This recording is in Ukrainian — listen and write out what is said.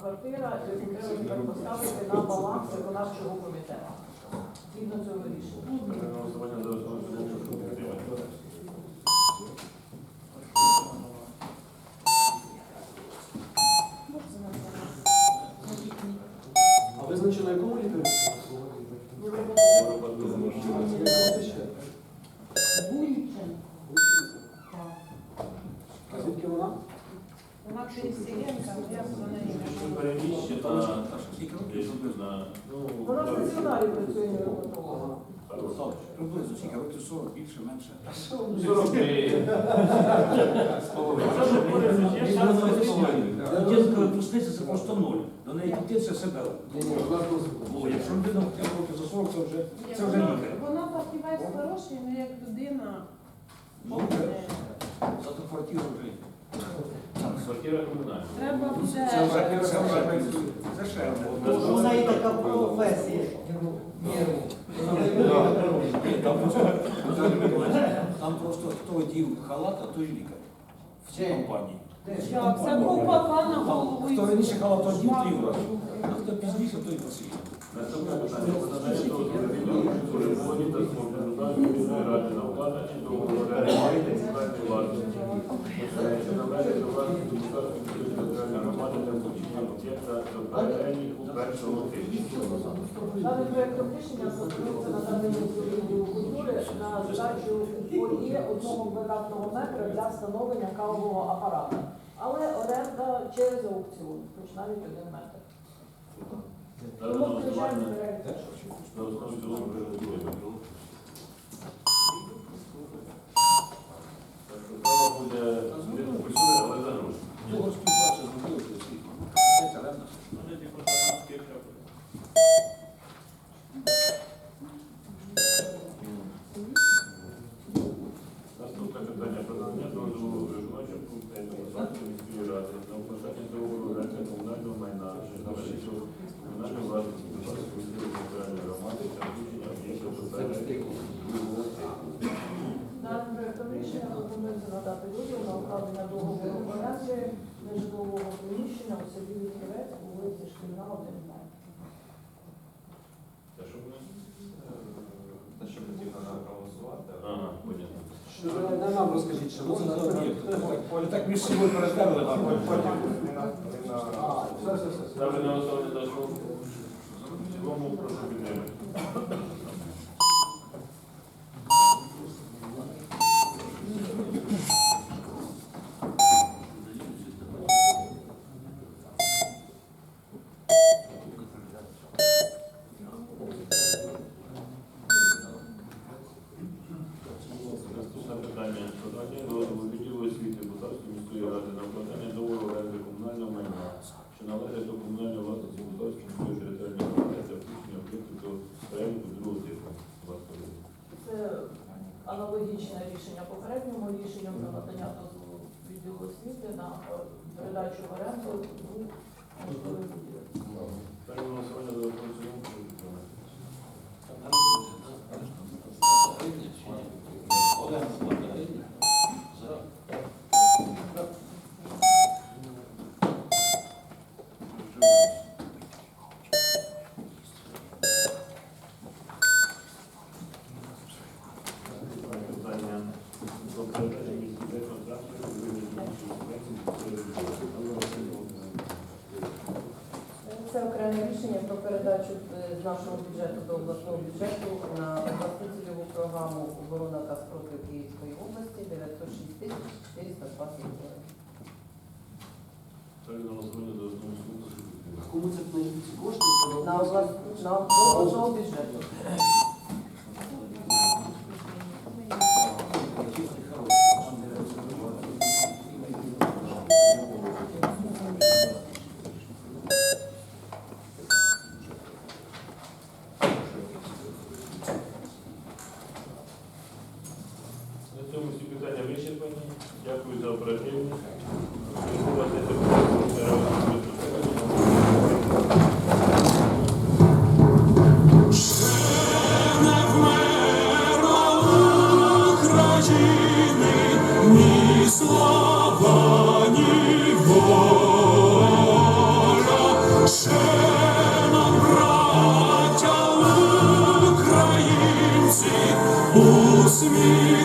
квартира, яку треба поставити на баланс виконавчого комітету. Згідно цього рішення. А визначено якому лікарю? А звідки вона? Переміщена, на, Вона в стаціонарі працює невропатологом. Приблизно скільки років 40, більше, менше. 43. Дітка пуститься це просто ноль. До неї дітей це себе. Ні, ні, вона просто. О, якщо людина хоча б років за 40, це вже це вже Вона- лікар. Вона фахівець хороший, але як людина. Ну, вже Зато квартиру вже. Квартира комунальна. Треба Це вже це вже це ще одне. Вона є така професія. Там просто там просто хто одів халат, а той лікар. В цій компанії. Як це ковпака на голову. і Хто раніше халат одів, той врач. А хто пізніше, той просив. Наступне питання. Подання Смоленодальної міської ради на укладення договору оренди комунальної власності. Що належить до власності депутатської міської для включення об'єкта до переліку першого тижня. Даний проєктом рішення стосується надання відділу культури на здачу фольє одного квадратного метра для встановлення кавового апарата. Але оренда через аукціон, хоч навіть один метр. Тому включаємо перелік. Так буде він культури, але за гроші. Його співпраця зробили, то скільки? Це оренда. Наступне питання про дозволу виконавчому комітету Луганської міської ради на укладання договору оренди комунального майна, що належить до комунальної власності Луганської міської територіальної громади та включення другого типу. Даним проєктом рішення пропонується надати дозвіл на укладення договору оренди нежитлового приміщення у селі Вітрівець вулиці Шкільна, 1 Та що буде? Те, що потрібно нам проголосувати. Ага, понятно. Що ви не нам розкажіть, що можна за так між собою переставили, а потім. А, все, все, все. Ставлю на голосування за основу. В цілому прошу підтримати. Наступне питання. Подання дозволу відділу освіти Бутарської міської ради на укладання договору оренди комунального майна, що належить до комунальної власності Бутарської міської територіальної громади та включення об'єкту до переліку другого типу. Будь ласка, Ліза. Це аналогічне рішення попередньому про надання дозволу відділу освіти на е, передачу в оренду двох можливих будівель. Ставлю на голосування за основу і в цілому, прошу підтримати. Питання про передачу міського транспорту у вигляді Це окреме рішення про передачу е, з нашого бюджету до обласного бюджету на обласну цільову програму оборона та спротив Київської області 906 тисяч 420 гривень. Ставлю на. Кому це на кошти? На обласного бюджету. You.